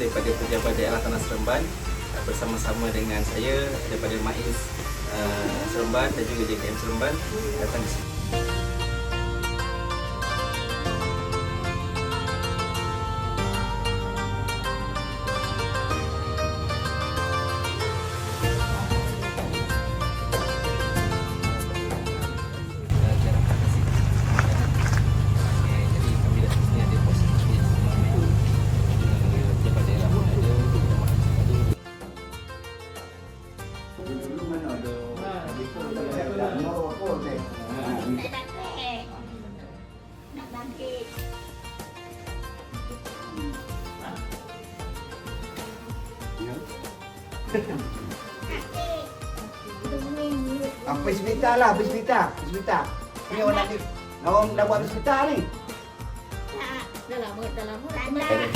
daripada pejabat daerah Tanah Seremban uh, bersama-sama dengan saya daripada MAIS uh, Seremban dan juga JKM Seremban datang ke sini. Tak nak. Nak bangkit. Nak kek. Tunggu. Apa hospital lah, pergi hospital. Hospital. Ni orang nak orang dah buat hospital ni. Tak. Dah lama, dah lama. Tak nak.